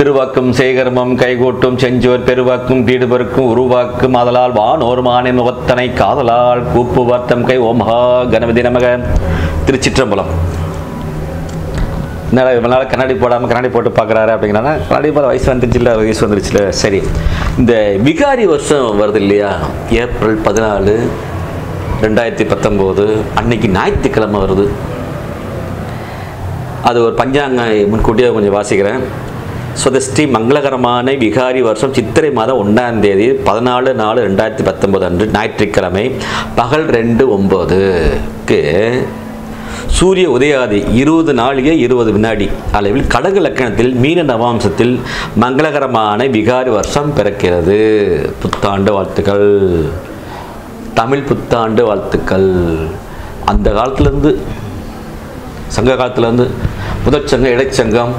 திருவாக்கும் சேகர்மம் கைகூட்டும் செஞ்சோர் பெருவாக்கும் பீடுபருக்கும் உருவாக்கும் அதலால் வானோர் மானை முகத்தனை காதலால் கூப்பு வார்த்தம் கை ஓமஹா கணபதி நமக. திருச்சிற்றம்பலம். என்னடா இவ்வளோ நாள் கண்ணாடி போடாமல் கண்ணாடி போட்டு பார்க்குறாரு அப்படிங்கிறனா? கண்ணாடி போட வயசு வந்துருச்சுல வயசு வந்துருச்சுல. சரி. இந்த விகாரி வருஷம் வருது இல்லையா? ஏப்ரல் பதினாலு ரெண்டாயிரத்தி பத்தொம்போது அன்னைக்கு ஞாயிற்றுக்கிழமை வருது. அது ஒரு பஞ்சாங்க முன்கூட்டியே கொஞ்சம் வாசிக்கிறேன். சுதஸ்ரீ மங்களகரமான விகாரி வருஷம் சித்திரை மாதம் ஒன்றாம் தேதி பதினாலு நாலு ரெண்டாயிரத்தி பத்தொன்பது அன்று ஞாயிற்றுக்கிழமை பகல் ரெண்டு ஒம்போதுக்கு சூரிய உதயாதி இருபது நாளிகை இருபது வினாடி அளவில் கடகு லக்கணத்தில் மீன நவாம்சத்தில் மங்களகரமான விகாரி வருஷம் பிறக்கிறது. புத்தாண்டு வாழ்த்துக்கள். தமிழ் புத்தாண்டு வாழ்த்துக்கள். அந்த காலத்திலேருந்து சங்க காலத்துலேருந்து முதற்சங்கம் இடைச்சங்கம்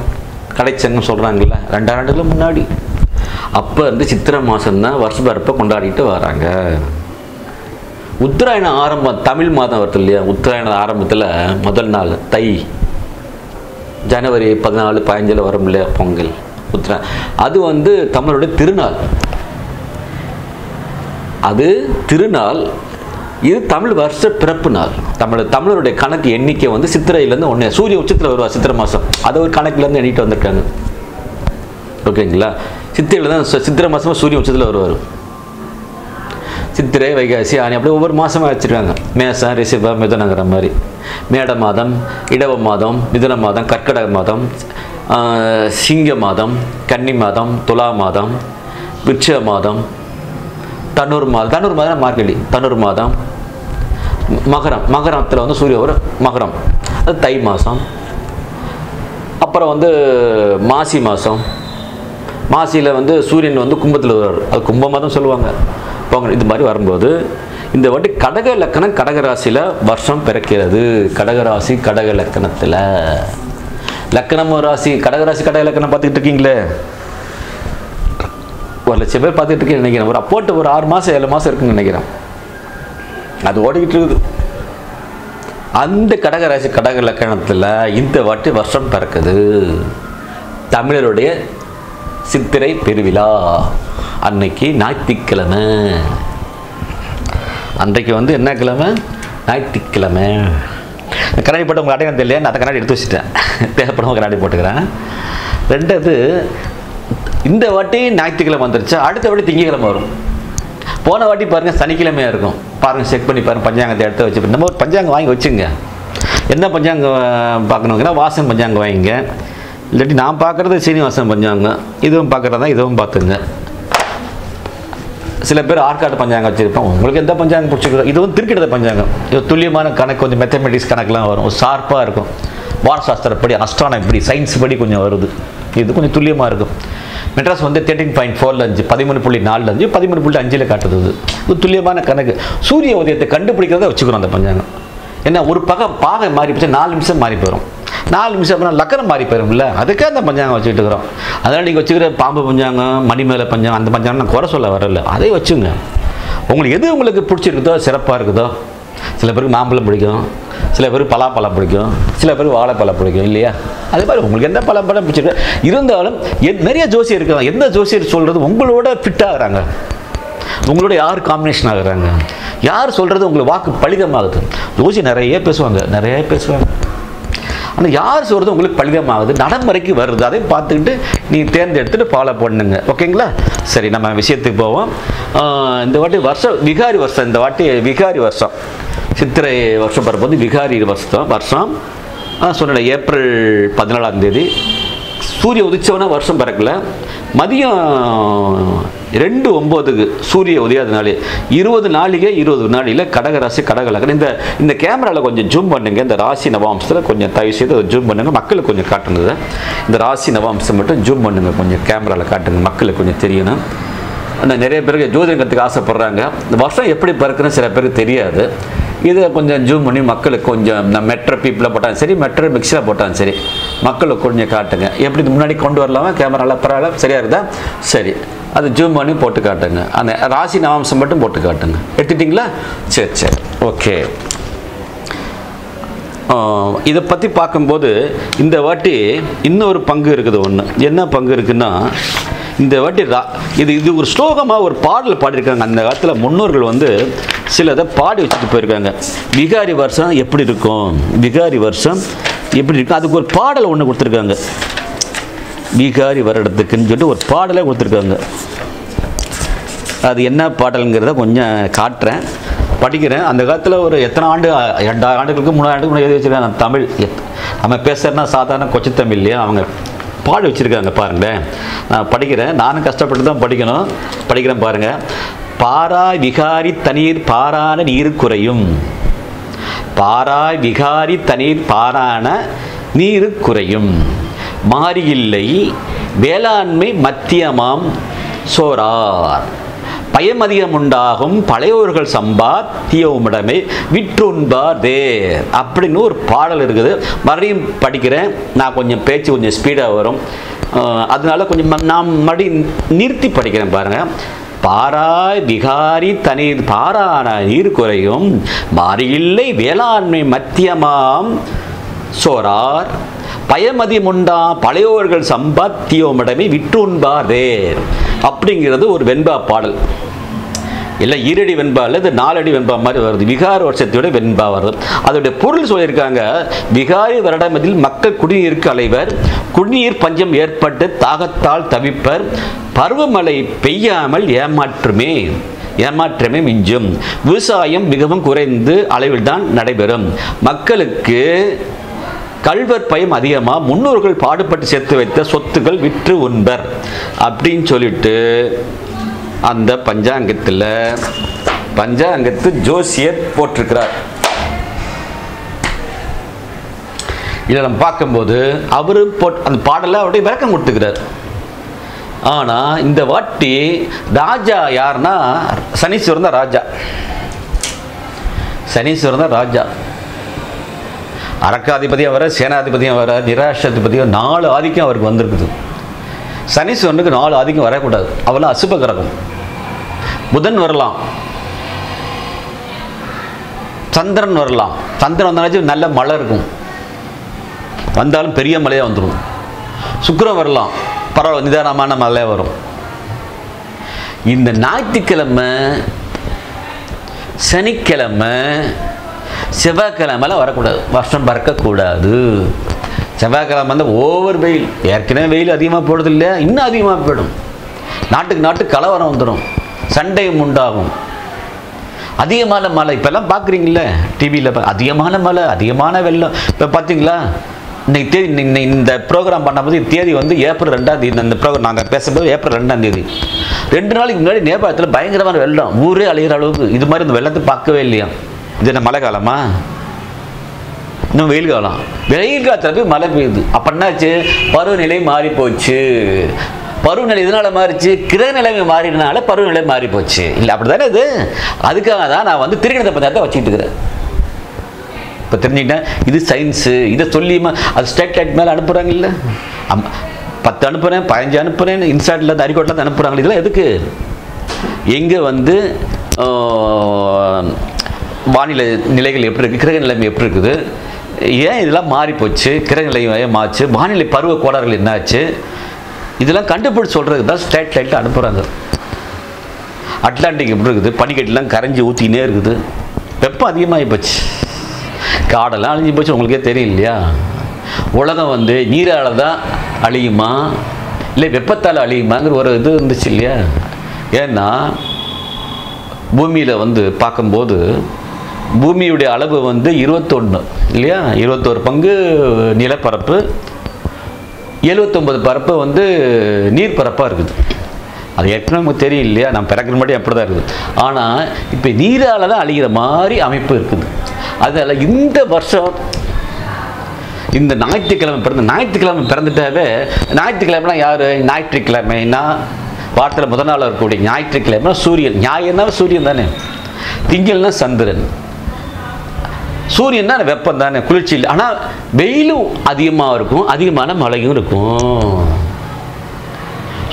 கடைச்சங்கம் சொல்கிறாங்கல்ல ரெண்டாயிரம் ஆண்டுகளுக்கு முன்னாடி. அப்போ வந்து சித்திரை மாதம்தான் வருஷ பிறப்பை கொண்டாடிட்டு வராங்க. உத்தராயணம் ஆரம்பம் தமிழ் மாதம் வருது இல்லையா? உத்தராயண ஆரம்பத்தில் முதல் நாள் தை. ஜனவரி பதினாலு பதினஞ்சில் வரும் இல்லையா பொங்கல்? உத்தரா அது வந்து தமிழோட திருநாள். அது திருநாள் இது தமிழ் வருஷ பிறப்பு நாள். தமிழ் தமிழருடைய கணக்கு எண்ணிக்கை வந்து சித்திரையிலேருந்து ஒன்று சூரிய உச்சத்தில் வருவா சித்திரை மாதம் அதை ஒரு கணக்குலேருந்து எண்ணிட்டு வந்திருக்காங்க. ஓகேங்களா? சித்திரையில் தான் சு- சித்திரை மாதமாக சூரிய உச்சத்தில் வருவார். சித்திரை வைகாசி ஆணி அப்படி ஒவ்வொரு மாதமாக வச்சுருக்காங்க மேசம் ரிஷபம் மிதனங்கிற மாதிரி. மேட மாதம் இடவ மாதம் மிதன மாதம் கற்கடக மாதம் சிங்க மாதம் கன்னி மாதம் துலா மாதம் விருட்ச மாதம் தன்னூர் மாதம் தன்னூர் மாதம் மார்கழி தன்னூர் மாதம். மகரம் மகரத்தில் வந்து சூரிய ஒரு மகரம். அது தை மாதம் அப்புறம் வந்து மாசி மாதம் மாசியில் வந்து சூரியன் வந்து கும்பத்தில் வருவார். அது கும்பமாக தான் சொல்லுவாங்க. போங்க இது மாதிரி வரும்போது இந்த வாட்டி கடக லக்கணம் கடக ராசியில் வருஷம் பிறக்கிறது. கடக ராசி கடக இலக்கணத்தில் லக்கணம் ராசி கடகராசி கடக இலக்கணம் பார்த்துக்கிட்டு இருக்கீங்களே? ஒரு லட்சம் பேர் பார்த்துட்டு இருக்கேன்னு நினைக்கிறேன். ஒரு அப்போட்டு ஒரு ஆறு மாதம் ஏழு மாதம் இருக்குன்னு நினைக்கிறேன். அது ஓடிக்கிட்டு இருக்குது. அந்த கடகராசி கடக லக்கணத்தில் இந்த வாட்டி வருஷம் பிறக்குது. தமிழருடைய சித்திரை பெருவிழா. அன்னைக்கு ஞாயிற்றுக்கிழமை. அன்றைக்கு வந்து என்ன கிழமை? ஞாயிற்றுக்கிழமை. கண்ணாடி போட்டு உங்கள் அடையாளம் தெரியல நான் அந்த கண்ணாடி எடுத்து வச்சுட்டேன். தேவைப்படும் கண்ணாடி போட்டுக்கிறேன். ரெண்டாவது இந்த வாட்டி ஞாயிற்றுக்கிழமை வந்துருச்சு. அடுத்த வாட்டி திங்கக்கிழமை வரும். போன வாட்டி பாருங்கள் சனிக்கிழமையாக இருக்கும். பாருங்கள் செக் பண்ணி பாருங்கள் பஞ்சாங்கத்தை எடுத்து வச்சு நம்ம ஒரு பஞ்சாங்கம் வாங்கி வச்சுங்க. என்ன பஞ்சாங்கம் பார்க்கணுங்கன்னா வாசன் பஞ்சாங்கம் வாங்கிங்க. இல்லாட்டி நான் பார்க்குறது சீனிவாசன் பஞ்சாங்கம். இதுவும் பார்க்குறதா இதுவும் பார்த்துங்க. சில பேர் ஆற்காடு பஞ்சாங்கம் வச்சுருப்போம். உங்களுக்கு எந்த பஞ்சாங்கம் பிடிச்சிக்கிறோம் இது வந்து திருக்கிடத பஞ்சாங்கம். இது துல்லியமான கணக்கு கொஞ்சம் மெத்தமெட்டிக்ஸ் கணக்கெலாம் வரும். ஷார்ப்பாக இருக்கும். வானசாஸ்திரப்படி அஸ்ட்ரானம் இப்படி சயின்ஸ் படி கொஞ்சம் வருது. இது கொஞ்சம் துல்லியமாக இருக்கும். மெட்ராஸ் வந்து தேர்ட்டின் பாயிண்ட் ஃபோரில் அஞ்சு பதிமூணு புள்ளி நாலில் அஞ்சு பதிமூணு புள்ளி அஞ்சில் காட்டுறது ஒரு துல்லியமான கணக்கு. சூரிய உதயத்தை கண்டுபிடிக்கிறத வச்சுக்கிறோம் அந்த பஞ்சாங்கம். ஏன்னா ஒரு பகை பாகை மாறி போச்சு நாலு நிமிஷம் மாறி போயிடும் நாலு நிமிஷம் அப்புறம் லக்கரம் மாறி போயிரும்ல. அதுக்கே அந்த பஞ்சாங்கம் வச்சுட்டு இருக்கிறோம். அதனால் நீங்கள் வச்சுக்கிற பாம்பு பஞ்சாங்கம் மணிமேல பஞ்சாங்கம் அந்த பஞ்சாங்கம் நான் குறை சொல்ல வரல. அதை வச்சுங்க. உங்களுக்கு எது உங்களுக்கு பிடிச்சிருக்குதோ சிறப்பாக இருக்குதோ சில பேருக்கு மாம்பழம் பிடிக்கும். சில பேருக்கு பலாப்பழம் பிடிக்கும். சில பேருக்கு வாழைப்பழம் பிடிக்கும் இல்லையா? அதே மாதிரி உங்களுக்கு எந்த பழப்பழம் பிடிச்சிருக்கு? இருந்தாலும் நிறைய ஜோசியர் இருக்கலாம் எந்த ஜோசியர் சொல்கிறது உங்களோட ஃபிட் ஆகிறாங்க உங்களோட யார் காம்பினேஷன் ஆகுறாங்க யார் சொல்கிறது உங்களுக்கு வாக்கு பலிதமாகுது? ஜோசி நிறைய பேசுவாங்க நிறைய பேசுவாங்க. ஆனால் யார் சொல்கிறது உங்களுக்கு பலிதமாகுது? நடைமுறைக்கு வருது. அதை பார்த்துக்கிட்டு நீங்கள் தேர்ந்தெடுத்துட்டு ஃபாலோ பண்ணுங்க. ஓகேங்களா? சரி நம்ம விஷயத்துக்கு போவோம். இந்த வாட்டி வருஷம் விகாரி வருஷம். இந்த வாட்டி விகாரி வருஷம். சித்திரை வருஷம் பிறப்போது விகாரி வருஷம். வருஷம் சொன்ன ஏப்ரல் பதினாலாம் தேதி. சூரிய உதிச்சவனா வருஷம் பிறக்கல. மதியம் ரெண்டு ஒம்போதுக்கு சூரிய உதயாதனாலே இருபது நாளிகை இருபது வினாடியில் கடகராசி கடகலகன் இந்த இந்த கேமராவில் கொஞ்சம் ஜூம் பண்ணுங்க. இந்த ராசி நவாம்சத்தில் கொஞ்சம் தயவு செய்து ஜூம் பண்ணுங்க. மக்களுக்கு கொஞ்சம் காட்டுங்க. இந்த ராசி நவாம்சம் மட்டும் ஜூம் பண்ணுங்க. கொஞ்சம் கேமராவில் காட்டுங்க. மக்களுக்கு கொஞ்சம் தெரியணும். ஆனால் நிறைய பேருக்கு ஜோதிடம் ஆசைப்படுறாங்க. இந்த வருஷம் எப்படி பிறக்குன்னு சில பேருக்கு தெரியாது. இதை கொஞ்சம் ஜூம் பண்ணி மக்களுக்கு கொஞ்சம் இந்த மெட்ரோ பீப்பிளில் போட்டாலும் சரி மெட்ரோ மிக்ஸில் போட்டாலும் சரி மக்களுக்கு கொஞ்சம் காட்டுங்க. எப்படி இது முன்னாடி கொண்டு வரலாமா? கேமராவில் பரவாயில்ல. சரியாக இருந்தால் சரி. அது ஜூம் பண்ணி போட்டு காட்டுங்க. அந்த ராசி நவாம்சம் மட்டும் போட்டு காட்டுங்க. எடுத்துட்டிங்களா? சரி சரி. ஓகே இதை பற்றி பார்க்கும்போது இந்த வாட்டி இன்னொரு பங்கு இருக்குது ஒன்று என்ன பங்கு இருக்குன்னா இந்த வாட்டி ரா இது இது ஒரு ஸ்லோகமாக ஒரு பாடல் பாடியிருக்காங்க. அந்த காலத்தில் முன்னோர்கள் வந்து சிலதை பாடி வச்சுட்டு போயிருக்காங்க. விகாரி வருஷம் எப்படி இருக்கும்? விகாரி வருஷம் எப்படி இருக்கும்? அதுக்கு ஒரு பாடல் ஒன்று கொடுத்துருக்காங்க. விகாரி வருடத்துக்குன்னு சொல்லிட்டு ஒரு பாடலே கொடுத்துருக்காங்க. அது என்ன பாடலுங்கிறத கொஞ்சம் காட்டுறேன். படிக்கிறேன். அந்த காலத்தில் ஒரு எத்தனை ஆண்டு ரெண்டாயிரம் ஆண்டுகளுக்கு மூணாயிரம் ஆண்டுக்கு முன்னாடி எழுதி வச்சிருக்காங்க. தமிழ் நம்ம பேசுறதுனா சாதாரண கொச்சை தமிழ் இல்லையா? அவங்க பாடி வச்சுருக்காங்க பாருங்களேன் நான் படிக்கிறேன். நானும் கஷ்டப்பட்டு தான் படிக்கணும். படிக்கிறேன் பாருங்கள் பாரா விகாரி தண்ணீர் பாரான நீர் குறையும். பாரா விகாரி தண்ணீர் பாரான நீர் குறையும். மாறியில்லை வேளாண்மை மத்தியமாம் சோரார். பயமதியம் உண்டாகும் பழையோர்கள் சம்பாத்தியவுமிடமே விற்றுண்பார் தேர் அப்படின்னு ஒரு பாடல் இருக்குது. மறுபடியும் படிக்கிறேன். நான் கொஞ்சம் பேச்சு கொஞ்சம் ஸ்பீடாக வரும். அதனால கொஞ்சம் நான் மறுபடியும் நிறுத்தி படிக்கிறேன் பாருங்கள் பாராய் விகாரி தனி பாரான நீர் குறையும் மாறியில்லை வேளாண்மை மத்தியமாம் சோரார். பயமதி முண்டா பழையோர்கள் சம்பாத்தியோமிடமே விற்றுண்பாதேர் அப்படிங்கிறது ஒரு வெண்பா பாடல். இல்லை ஈரடி வெண்பா அல்லது இது நாலடி வெண்பா மாதிரி வருது. விகார வருஷத்தோட வெண்பா வருது. அதோடைய பொருள் சொல்லியிருக்காங்க விகாரி வருடமதில் மக்கள் குடிநீருக்கு அலைவர் குடிநீர் பஞ்சம் ஏற்பட்டு தாகத்தால் தவிப்பர் பருவமழை பெய்யாமல் ஏமாற்றுமே ஏமாற்றமே மிஞ்சும். விவசாயம் மிகவும் குறைந்து அளவில்தான் நடைபெறும். மக்களுக்கு கல்வர் பயம் அதிகமாக முன்னோர்கள் பாடுபட்டு சேர்த்து வைத்த சொத்துக்கள் விற்று உண்பர். அப்படின்னு சொல்லிட்டு அந்த பஞ்சாங்கத்தில் பஞ்சாங்கத்து ஜோசியர் போட்டிருக்கிறார். இதில் நம்ம பார்க்கும்போது அவரு போட் அந்த பாடலை அவருடைய விளக்கம் கொடுத்துக்கிறார். ஆனால் இந்த வாட்டி ராஜா யாருன்னா சனீஸ்வரன் தான் ராஜா. சனீஸ்வரன் தான் ராஜா. அரக்காதிபதியாக வர சேனாதிபதியாக வர நிராஷாதிபதியாக நாலு ஆதிக்கம் அவருக்கு வந்திருக்குது. சனீஸ்வரனுக்கு நாலு ஆதிக்கம் வரக்கூடாது. அவெல்லாம் அசுப கிரகம். புதன் வரலாம். சந்திரன் வரலாம். சந்திரன் வந்தாச்சும் நல்ல மழை இருக்கும். வந்தாலும் பெரிய மழையாக வந்துடும். சுக்கரம் வரலாம். பரவாயில்ல நிதானமான மழை வரும். இந்த ஞாயிற்றுக்கிழமை சனிக்கிழமை செவ்வாய்க்கிழமையில் வரக்கூடாது. வருஷம் பறக்கக்கூடாது. செவ்வாய்க்கிழமை வந்து ஓவர் வெயில். ஏற்கனவே வெயில் அதிகமாக போடுறது இல்லையா? இன்னும் அதிகமாக போயிடும். நாட்டுக்கு நாட்டு கலவரம் வந்துடும் சண்டையும் உண்டாகும். அதிகமான மழை. இப்போல்லாம் பார்க்குறீங்களே டிவியில் அதிகமான மழை அதிகமான வெள்ளம். இப்போ பார்த்தீங்களா? இன்னைக்கு தேதி இன்னை- இந்த ப்ரோக்ராம் பண்ணும்போது தேதி வந்து ஏப்ரல் ரெண்டாம் தேதி. இந்த ப்ரோக்ராம் நாங்கள் பேசும்போது ஏப்ரல் ரெண்டாம் தேதி. ரெண்டு நாளைக்கு முன்னாடி நேபாளத்தில் பயங்கரமான வெள்ளம். ஊரே அழிகிற அளவுக்கு. இது மாதிரி இந்த வெள்ளத்தை பார்க்கவே இல்லையா? இது என்ன மழை காலமா? இன்னும் வெயில் காலம். வெயில் காலத்தில் போய் மழை பெய்யுது. அப்போ என்னாச்சு? பருவநிலை மாறி போச்சு பருவநிலை இதனால் மாறிச்சு? கிரக நிலைமை மாறினால பருவநிலை மாறி போச்சு இல்லை அப்படி தானே இது? அதுக்காக தான் நான் வந்து திருக்கணித பஞ்சாயத்தை வச்சுட்டு இருக்கிறேன். இப்போ தெரிஞ்சுக்கிட்டேன். இது சயின்ஸு இதை சொல்லியுமா அது ஸ்டேட் லைட் மேலே அனுப்புகிறாங்க இல்லை? அம் பத்து அனுப்புகிறேன் பதினஞ்சு அனுப்புகிறேன் இன்ஸ்டாட்டில் இருந்து அரிக்கோட்டில் இருந்து அனுப்புகிறாங்க இதெல்லாம் எதுக்கு? எங்கே வந்து வானிலை நிலைகள் எப்படி இருக்குது கிரக நிலைமை எப்படி இருக்குது? ஏன் இதெல்லாம் மாறி போச்சு கிரக நிலைமை மாச்சு வானிலை பருவ கோளாறுகள் என்னாச்சு? இதெல்லாம் கண்டுபிடிச்சு சொல்கிறது தான் ஸ்டேட் லைட்டில் அனுப்புகிறாங்க அட்லாண்டிக் எப்படி இருக்குது? பனிக்கட்டிலாம் கரைஞ்சி ஊற்றினே இருக்குது. வெப்பம் அதிகமாகி போச்சு. காடெல்லாம் அழிஞ்சு போச்சு. உங்களுக்கே தெரியும் இல்லையா? உலகம் வந்து நீரால் தான் அழியுமா? இல்லை வெப்பத்தால் அழியுமாங்கிற ஒரு இது இருந்துச்சு இல்லையா? ஏன்னா பூமியில் வந்து பார்க்கும்போது பூமியுடைய அளவு வந்து இருபத்தொன்று இல்லையா? இருபத்தோரு பங்கு நிலப்பரப்பு. எழுபத்தொம்பது பரப்பு வந்து நீர் பரப்பாக இருக்குது. அது ஏற்கனவே நமக்கு தெரியும் இல்லையா? நம்ம பிறக்கிற மட்டும் அப்படி தான் இருக்குது. ஆனால் இப்போ நீரால் தான் அழிகிற மாதிரி அமைப்பு இருக்குது. அதனால் இந்த வருஷம் இந்த ஞாயிற்றுக்கிழமை பிறந்த ஞாயிற்றுக்கிழமை பிறந்துட்டாவே ஞாயிற்றுக்கிழமைனா யார்? ஞாயிற்றுக்கிழமைனா வாரத்தில் முதல் நாள் இருக்கக்கூடிய ஞாயிற்றுக்கிழமை சூரியன். ஞாயிறுனா சூரியன் தானே? திங்கள்னா சந்திரன். சூரியன் தான் வெப்பம் தானே குளிர்ச்சி இல்லை. ஆனால் வெயிலும் அதிகமாக இருக்கும் அதிகமான மழையும் இருக்கும்.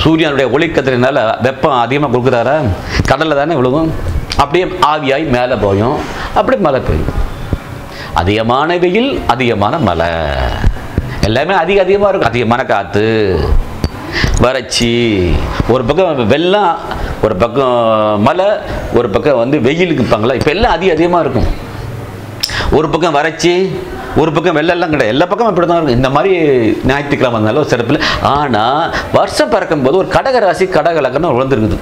சூரியனுடைய ஒளிக்கதிரினால வெப்பம் அதிகமாக கொடுக்குறாரா? கடலில் தானே விழுகும். அப்படியே ஆவியாய் மேலே போயும். அப்படியே மழை பெய்யும். அதிகமான வெயில் அதிகமான மழை. எல்லாமே அதிக அதிகமாக இருக்கும். அதிகமான காற்று வறட்சி. ஒரு பக்கம் வெள்ளம் ஒரு பக்கம் மழை ஒரு பக்கம் வந்து வெயிலுக்கு இருப்பாங்களா இப்போ எல்லாம் அதிக அதிகமாக இருக்கும். ஒரு பக்கம் வறட்சி ஒரு பக்கம் வெள்ளெல்லாம் கிடையாது. எல்லா பக்கமும் இப்படி தான் இருக்கும். இந்த மாதிரி ஞாயிற்றுக்கிழமை வந்தாலும் ஒரு சிறப்பில் ஆனால் வருஷம் பிறக்கும் போது ஒரு கடகராசி கடக லக்கணம் விழுந்துருக்குது.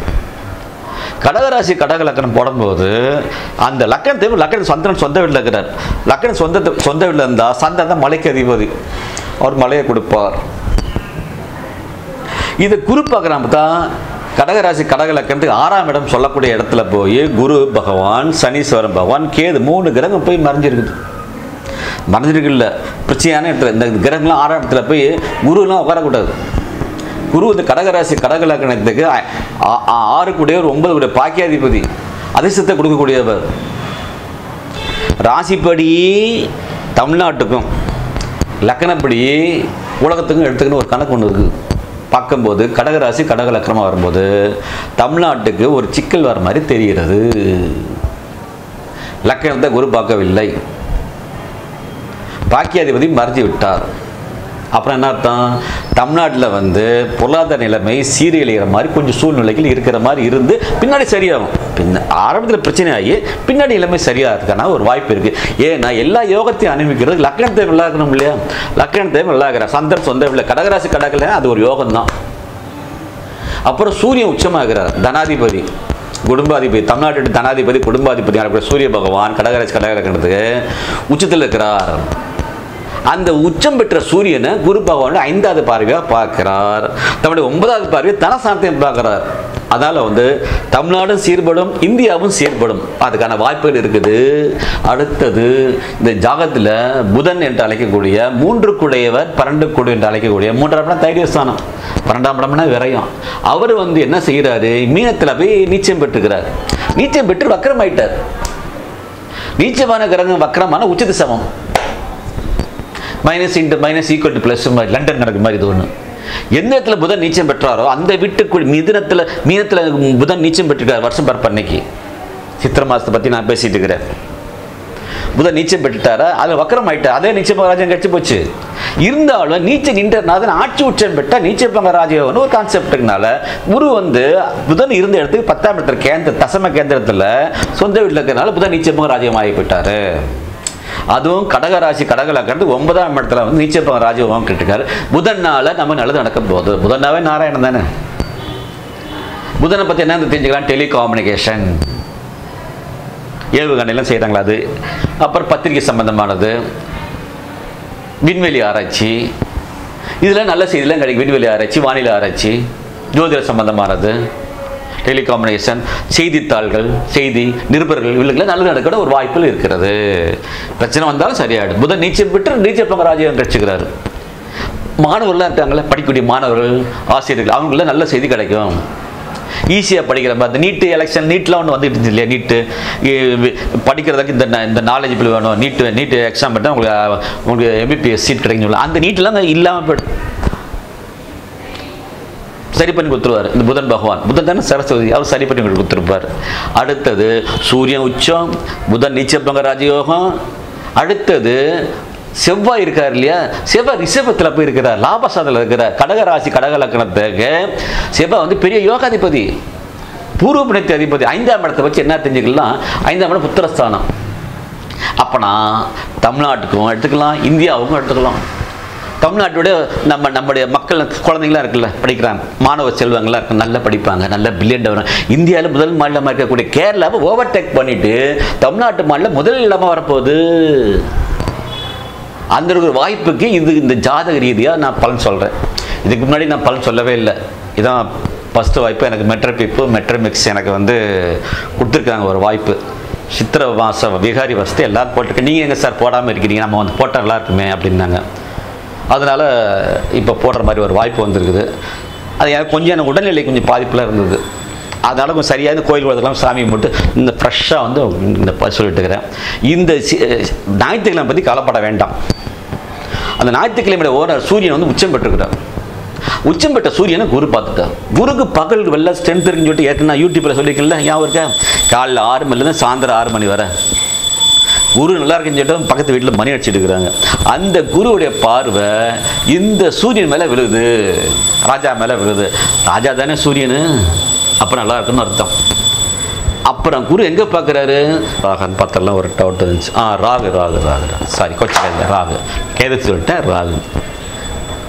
கடகராசி கடக லக்கணம் போடும்போது அந்த லக்கணத்தை லக்கணம் சந்திரன் சொந்த வீட்டில் இருக்கிறார். லக்கணம் சொந்த சொந்த வீட்டில் இருந்தால் சந்திரன் தான் மலைக்கு அதிபதி. அவர் மலையை கொடுப்பார். இது குரு பார்க்குறாம தான் கடகராசி கடக லக்கணத்துக்கு ஆறாம் இடம் சொல்லக்கூடிய இடத்துல போய் குரு பகவான் சனீஸ்வரன் பகவான் கேது மூணு கிரகம் போய் மறைஞ்சிருக்குது. மறைஞ்சிருக்குல்ல பிரச்சனையான இடத்துல இந்த கிரகம்லாம் ஆறாம் இடத்துல போய் குருலாம் உட்காரக்கூடாது. குரு இந்த கடகராசி கடக லக்கணத்துக்கு ஆறு கூடியவர் ஒன்பது கூடிய பாக்கியாதிபதி அதிர்ஷ்டத்தை கொடுக்கக்கூடியவர். ராசிப்படி தமிழ்நாட்டுக்கும் லக்கணப்படி உலகத்துக்கும் எடுத்துக்கணும் ஒரு கணக்கு ஒன்று இருக்குது பார்க்கும்போது கடகராசி கடக லக்கணமாக வரும்போது தமிழ்நாட்டுக்கு ஒரு சிக்கல் வர மாதிரி தெரிகிறது. லக்கணத்தை குரு பார்க்கவில்லை. பாக்கியாதிபதி மறைஞ்சு விட்டார் அப்புறம் என்ன அர்த்தம் தமிழ்நாட்டில் வந்து பொருளாதார நிலைமை சீரியழிகிற மாதிரி கொஞ்சம் சூழ்நிலைகள் இருக்கிற மாதிரி இருந்து பின்னாடி சரியாகும். பின்ன ஆரம்பத்தில் பிரச்சனை ஆகி பின்னாடி நிலைமை சரியாகிறதுக்கான ஒரு வாய்ப்பு இருக்குது ஏன்னா எல்லா யோகத்தையும் அனுபவிக்கிறது லக்கணத்தை விளாக்கணும் இல்லையா? லக்கணத்தை விளாக்குற சந்தர் சொந்த இல்லை கடகராசி கடக்கல அது ஒரு யோகம் தான் அப்புறம் சூரியன் உச்சமாகிறார். தனாதிபதி குடும்பாதிபதி தமிழ்நாட்டு தனாதிபதி குடும்பாதிபதி சூரிய பகவான் கடகராசி கடகரக்கிறதுக்கு உச்சத்தில் இருக்கிறார். அந்த உச்சம் பெற்ற சூரியனை குரு பகவான் ஐந்தாவது பார்வையாக பார்க்கிறார். தன்னுடைய ஒன்பதாவது பார்வையை தனசானத்தையும் பார்க்கிறார். அதனால் வந்து தமிழ்நாடும் சீர்படும் இந்தியாவும் சீர்படும். அதுக்கான வாய்ப்புகள் இருக்குது. அடுத்தது இந்த ஜாகத்தில் புதன் என்று அழைக்கக்கூடிய மூன்று குடையவர் பன்னெண்டு குடி என்று அழைக்கக்கூடிய மூன்றாம் இடம் தைரியஸ்தானம். பன்னெண்டாம் இடம்னா விரையும். அவர் வந்து என்ன செய்கிறாரு? மீனத்தில் போய் நீச்சம் பெற்றுக்கிறார். நீச்சம் பெற்று வக்கரமாயிட்டார். நீச்சமான கிரகம் வக்கரமான உச்சத்து சமம் minus into minus equal to plus London நடக்கிற மாதிரி இது ஒன்று எந்த இடத்துல புதன் நீச்சம் பெற்றாரோ அந்த வீட்டுக்குள் மிதனத்தில் மீனத்தில் புதன் நீச்சம் பெற்றிருக்கார் வருஷம் பரப்பு அன்னைக்கு. சித்திர மாதத்தை பற்றி நான் பேசிட்டு இருக்கிறேன். புதன் நீச்சம் பெற்றுட்டாரா? அது வக்கரம் ஆயிட்டார். அதே நீச்ச ராஜ்யம் கழிச்சு போச்சு. இருந்தாலும் நீச்சம் நின்றனால ஆட்சி உச்சம் பெற்றா நீச்சப்பங்க ராஜயோகம்னு ஒரு கான்செப்டுனால குரு வந்து புதன் இருந்த இடத்துக்கு பத்தாம் இடத்துல கேந்திர தசம கேந்திரத்தில் சொந்த வீட்டில் இருக்கிறனால புதன் நீச்சப்பங்க ராஜ்யம் ஆகி போயிட்டாரு. அதுவும் கடகராசி கடகலக்கிறது ஒன்பதாம் இடத்துல வந்து நீச்சப்பங்க ராஜபவம் கேட்டிருக்காரு. புதன்னால நம்ம நல்லது நடக்க போகுது புதனாவே நாராயணன் தானே? புதனை பற்றி என்ன தெரிஞ்சுக்கலாம் டெலிகாம்யூனிகேஷன் ஏவுகணையெல்லாம் செய்கிறாங்களா அது? அப்புறம் பத்திரிகை சம்பந்தமானது. விண்வெளி ஆராய்ச்சி. இதெல்லாம் நல்ல செய்திலாம் கிடைக்கும். விண்வெளி ஆராய்ச்சி வானிலை ஆராய்ச்சி ஜோதிட சம்பந்தமானது. டெலிகாம்யூனிகேஷன் செய்தித்தாள்கள் செய்தி நிருபர்கள் இவங்களுக்குலாம் நல்லது நடக்கிற ஒரு வாய்ப்பில் இருக்கிறது. பிரச்சனை வந்தாலும் சரியாயிடும். புதன் நீச்சல் விட்டு நீச்சல் பங்க ராஜ்யம் கட்சிக்கிறாரு மாணவர்கள்லாம் இருக்காங்களே படிக்கக்கூடிய மாணவர்கள் ஆசிரியர்கள் அவங்களுக்குலாம் நல்ல செய்தி கிடைக்கும். ஈஸியாக படிக்கிற மாதிரி அந்த நீட்டு எலெக்ஷன் நீட்லாம் ஒன்று வந்துட்டு இருந்துச்சு இல்லையா? நீட்டு படிக்கிறதுக்கு இந்த இந்த நாலேஜ் வேணும். நீட்டு நீட்டு எக்ஸாம் பண்ணால் உங்களுக்கு உங்களுக்கு எம்பிபிஎஸ் சீட் கிடைக்கும் அந்த நீட்லாம் இல்லாமல் போய்டும் சரி பண்ணி கொடுத்துருவார். இந்த புதன் பகவான். புதன் தானே சரஸ்வதி. அவர் சரி பண்ணி கொடுத்துருப்பார். அடுத்தது சூரியன் உச்சம் புதன் நீச்சப்பங்க ராஜயோகம். அடுத்தது செவ்வாய் இருக்கார் இல்லையா? செவ்வாய் ரிஷபத்தில் போய் இருக்கிறார். லாபசாதத்தில் இருக்கிறார். கடகராசி கடக லக்கணத்துக்கு செவ்வாய் வந்து பெரிய யோகாதிபதி. பூர்வ அதிபதி. ஐந்தாம் இடத்தை வச்சு என்ன தெரிஞ்சுக்கலாம்? ஐந்தாம் இடம் புத்திரஸ்தானம். அப்போனா தமிழ்நாட்டுக்கும் எடுத்துக்கலாம் இந்தியாவுக்கும் எடுத்துக்கலாம். தமிழ்நாட்டோட நம்ம நம்முடைய மக்கள் குழந்தைங்களாம் இருக்குல்ல படிக்கிறாங்க. மாணவ செல்வங்களாம் இருக்கு நல்லா படிப்பாங்க நல்ல பில்லியன் வரும் இந்தியாவில் முதல் மாநிலமாக இருக்கக்கூடிய கேரளாவை ஓவர்டேக் பண்ணிட்டு தமிழ்நாட்டு மாநிலம் முதல் இடமா வரப்போகுது. அந்த ஒரு வாய்ப்புக்கு இது இந்த ஜாதக ரீதியாக நான் பலன் சொல்கிறேன் இதுக்கு முன்னாடி நான் பலன் சொல்லவே இல்லை. இதான் ஃபஸ்ட்டு வாய்ப்பு. எனக்கு மெட்ரோபிப்பு மெட்ரோமிக்ஸ் எனக்கு வந்து கொடுத்துருக்காங்க ஒரு வாய்ப்பு. சித்திர மாதம் விகாரி வசதி எல்லாரும் போட்டிருக்கேன் நீங்கள் எங்கே சார் போடாமல் இருக்கிறீங்க? நம்ம வந்து போட்டால் நல்லா இருக்குமே அப்படின்னாங்க. அதனால் இப்போ போடுற மாதிரி ஒரு வாய்ப்பு வந்திருக்குது. அது எனக்கு கொஞ்சம் எனக்கு உடல்நிலை கொஞ்சம் பாதிப்பில் இருந்தது. அதனால் கொஞ்சம் சரியாக கோயில் குளத்துலாம் சாமி கும்பிட்டு இந்த ஃப்ரெஷ்ஷாக வந்து இந்த சொல்லிட்டு இருக்கிறேன். இந்த சி- ஞாயிற்றுக்கிழமை பற்றி கவலைப்பட வேண்டாம். அந்த ஞாயிற்றுக்கிழமையோட ஓர சூரியன் வந்து உச்சம் பெற்றிருக்கிறார். உச்சம் பெற்ற சூரியனை குரு பார்த்துட்டார். குருக்கு பகல் வெள்ள ஸ்ட்ரென்த் இருக்குன்னு சொல்லிட்டு ஏற்கனவே யூடியூப்பில் சொல்லியிருக்கேன்ல ஞாபகம் இருக்கா? காலைல ஆறு மணிலேருந்து சாயந்தரம் ஆறு மணி வரை. குரு நல்லா இருக்குன்னு சொல்லிட்டு பக்கத்து வீட்டில் மணி அடிச்சிட்டு இருக்கிறாங்க. அந்த குருவுடைய பார்வை இந்த சூரியன் மேலே விழுது. ராஜா மேலே விழுது. ராஜா தானே சூரியனு? அப்போ நல்லா இருக்குன்னு அர்த்தம். அப்புறம் குரு எங்கே பார்க்குறாரு ராகன் பார்த்தெல்லாம் ஒரு டவுட் இருந்துச்சு. ஆ ராகு ராகு ராகு சாரி கொச்சை ராகு. கேது சொல்லிட்டேன் ராகு.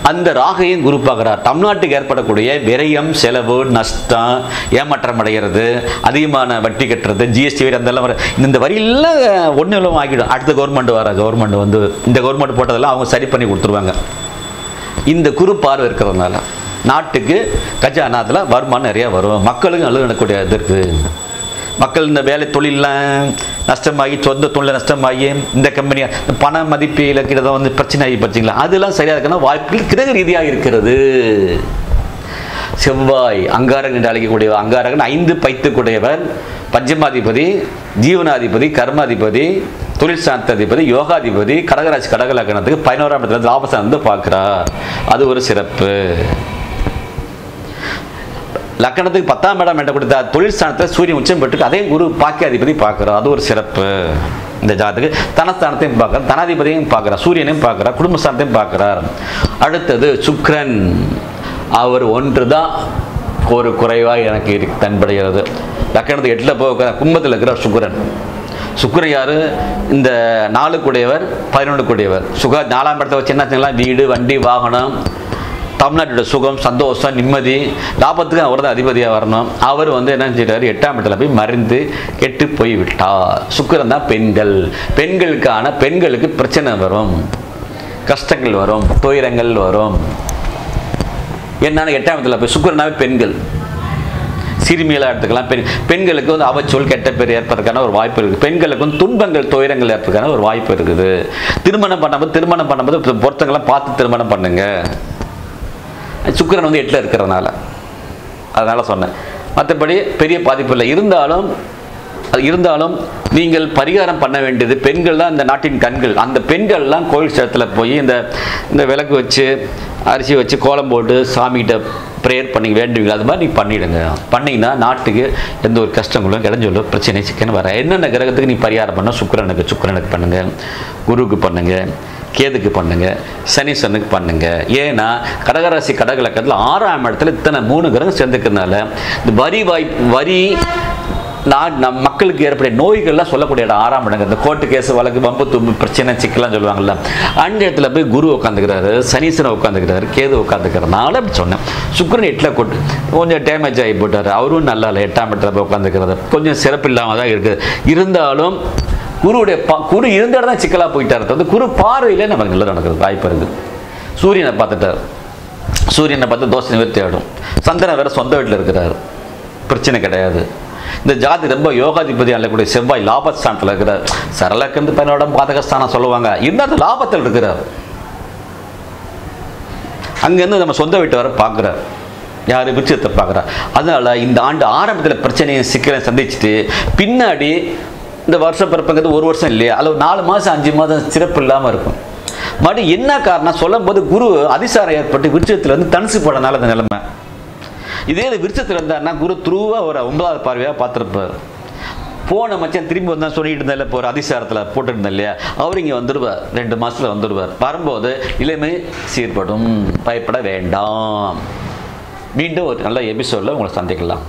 அந்த ராகையும் குரு பார்க்குறார். தமிழ்நாட்டுக்கு ஏற்படக்கூடிய விரயம் செலவு நஷ்டம் ஏமாற்றம் அடைகிறது அதிகமான வட்டி கட்டுறது ஜிஎஸ்டி வரி அந்த எல்லாம் வர இந்த வரியெல்லாம் ஒன்றும் இல்லாமல் ஆக்கிடும் அடுத்த கவர்மெண்ட் வர கவர்மெண்ட் வந்து இந்த கவர்மெண்ட் போட்டதெல்லாம் அவங்க சரி பண்ணி கொடுத்துருவாங்க. இந்த குரு பார்வை இருக்கிறதுனால நாட்டுக்கு கஜானாத்தில் வருமானம் நிறையா வரும். மக்களுக்கும் அழுகக்கூடிய இது இருக்குது மக்கள் இந்த வேலை தொழிலெலாம் நஷ்டமாகி சொந்த தொழில் நஷ்டமாகி இந்த கம்பெனி பண மதிப்பு கிட்ட வந்து பிரச்சனை ஆகி பார்த்தீங்களா அதெல்லாம் சரியாக இருக்குன்னா வாய்ப்புகள் கிரக ரீதியாக இருக்கிறது. செவ்வாய் அங்காரகன் என்று அழைக்கக்கூடிய அங்காரகன் ஐந்து பைத்துக்குடையவர் பஞ்சமாதிபதி ஜீவனாதிபதி கர்மாதிபதி தொழில் சாந்ததிபதி யோகாதிபதி கடகராசி கடகலக்கணத்துக்கு பதினோராம் இடத்துல லாபசான் வந்து பார்க்குறார். அது ஒரு சிறப்பு. லக்கணத்துக்கு பத்தாம் இடம் என்ற கொடுத்த தொழில் ஸ்தானத்தில் சூரியன் உச்சம் பெற்று அதையும் குரு பாக்கியாதிபதி பார்க்குறோம் அது ஒரு சிறப்பு. இந்த ஜாதத்துக்கு தனஸ்தானத்தையும் பார்க்குறார் தனாதிபதியும் பார்க்குறார் சூரியனையும் பார்க்குறார் குடும்பஸ்தானத்தையும் பார்க்குறார். அடுத்தது சுக்ரன். அவர் ஒன்று தான் ஒரு குறைவாக எனக்கு இருக்கு தென்படுகிறது. லக்கணத்துக்கு எட்டில் போக கும்பத்தில் இருக்கிறார் சுக்ரன். சுக்கரன் யார்? இந்த நாலுக்குடையவர் கூடியவர் சுக நாலாம் இடத்தை வச்சு என்ன வீடு வண்டி வாகனம் தமிழ்நாட்டோட சுகம் சந்தோஷம் நிம்மதி லாபத்துக்கு அவர் தான் அதிபதியாக வரணும். அவர் வந்து என்ன செய்கிறார் எட்டாம் இடத்துல போய் மறைந்து கெட்டு போய் விட்டார் தான் பெண்கள். பெண்களுக்கான பெண்களுக்கு பிரச்சனை வரும். கஷ்டங்கள் வரும். துயரங்கள் வரும். என்னன்னா எட்டாம் இடத்துல போய் சுக்கரனாவே பெண்கள். சிறுமியெல்லாம் எடுத்துக்கலாம். பெண் பெண்களுக்கு வந்து அவச்சொல் கெட்ட பேர் ஏற்பதற்கான ஒரு வாய்ப்பு இருக்குது. பெண்களுக்கு வந்து துன்பங்கள் துயரங்கள் ஏற்பதற்கான ஒரு வாய்ப்பு இருக்குது. திருமணம் பண்ணும்போது திருமணம் பண்ணும்போது பொருத்தங்கள்லாம் பார்த்து திருமணம் பண்ணுங்கள் சுக்கிரன் வந்து எட்டில் இருக்கிறதுனால. அதனால் சொன்னேன். மற்றபடி பெரிய பாதிப்பு இல்லை. இருந்தாலும் அது இருந்தாலும் நீங்கள் பரிகாரம் பண்ண வேண்டியது பெண்கள் தான் இந்த நாட்டின் கண்கள். அந்த பெண்கள்லாம் கோயில் ஸ்தலத்தில் போய் இந்த இந்த விளக்கு வச்சு அரிசி வச்சு கோலம் போட்டு சாமிகிட்ட ப்ரேயர் பண்ணி வேண்டுவீங்க. அது மாதிரி நீங்கள் பண்ணிவிடுங்க பண்ணிங்கன்னா நாட்டுக்கு எந்த ஒரு கஷ்டங்களும் கிடைஞ்சொல்லோ பிரச்சனை சிக்கன் வர என்னென்ன கிரகத்துக்கு நீ பரிகாரம் பண்ண சுக்கிரனுக்கு சுக்கிரனுக்கு பண்ணுங்கள் குருவுக்கு பண்ணுங்கள் கேதுக்கு பண்ணுங்க சனீஸ்வரனுக்கு பண்ணுங்க. ஏன்னா கடகராசி கடகலக்கத்தில் ஆறாம் இடத்துல இத்தனை மூணு கிரகம் சேர்ந்துக்கிறதுனால இந்த வரி வாய்ப்பு வரி நான் நம் மக்களுக்கு ஏற்படைய நோய்கள்லாம் சொல்லக்கூடிய இடம் ஆறாம் இடங்க. இந்த கோர்ட்டு கேஸ் வழக்கு வம்பு தும்பு பிரச்சனை சிக்கலாம் சொல்லுவாங்கல்ல. அந்த இடத்துல போய் குரு உட்காந்துக்கிறாரு சனீசனை உட்காந்துக்கிறாரு கேது உட்காந்துக்கிறனால அப்படி சொன்னேன். சுக்கரன் எட்டில் கொட்டு கொஞ்சம் டேமேஜ் ஆகி போட்டார் அவரும் நல்லா இல்லை எட்டாம் இடத்துல போய் உட்காந்துக்கிறது கொஞ்சம் சிறப்பு இல்லாமல் தான் இருக்குது. இருந்தாலும் குருவுடைய பா குரு இருந்த இடம் தான் சிக்கலாக போயிட்டார் வந்து குரு பார்வையில் நமக்கு நல்லது நடக்குது வாய்ப்பு இருக்குது. சூரியனை பார்த்துட்டார் சூரியனை பார்த்து தோசை நிவர்த்தி ஆகிடும் சந்திரன் வேறு சொந்த வீட்டில் இருக்கிறார். பிரச்சனை கிடையாது. இந்த ஜாதி ரொம்ப யோகாதிபதி அல்லக்கூடிய செவ்வாய் லாபஸ்தானத்தில் இருக்கிறார். சரலக்கந்து பயனோட பாதகஸ்தானம் சொல்லுவாங்க. இருந்தாலும் லாபத்தில் இருக்கிறார். அங்கேருந்து நம்ம சொந்த வீட்டு வர பார்க்குறார். யார்? விருச்சத்தை பார்க்குறா அதனால இந்த ஆண்டு ஆரம்பத்தில் பிரச்சனையை சிக்கலை சந்திச்சுட்டு பின்னாடி இந்த வருஷ பிறப்புங்கிறது ஒரு வருஷம் இல்லையா? அல்லது நாலு மாதம் அஞ்சு மாதம் சிறப்பு இல்லாமல் இருக்கும். மறுபடியும் என்ன காரணம்? சொல்லும்போது குரு அதிசாரம் ஏற்பட்டு விருட்சத்தில் வந்து தனுசு போடனால அந்த நிலைமை. இதே இது விருட்சத்தில் இருந்தாருன்னா குரு த்ரூவாக ஒரு ஒன்பதாவது பார்வையாக பார்த்துருப்பார். போன மச்சான் திரும்பி வந்தால் சொல்லிட்டு இருந்தால இப்போ ஒரு அதிசாரத்தில் போட்டுருந்தேன் இல்லையா? அவர் இங்கே வந்துடுவார் ரெண்டு மாதத்தில் வந்துடுவார் வரும்போது இளமை சீர்படும் பயப்பட வேண்டாம். மீண்டும் ஒரு நல்ல எபிசோடில் உங்களை சந்திக்கலாம்.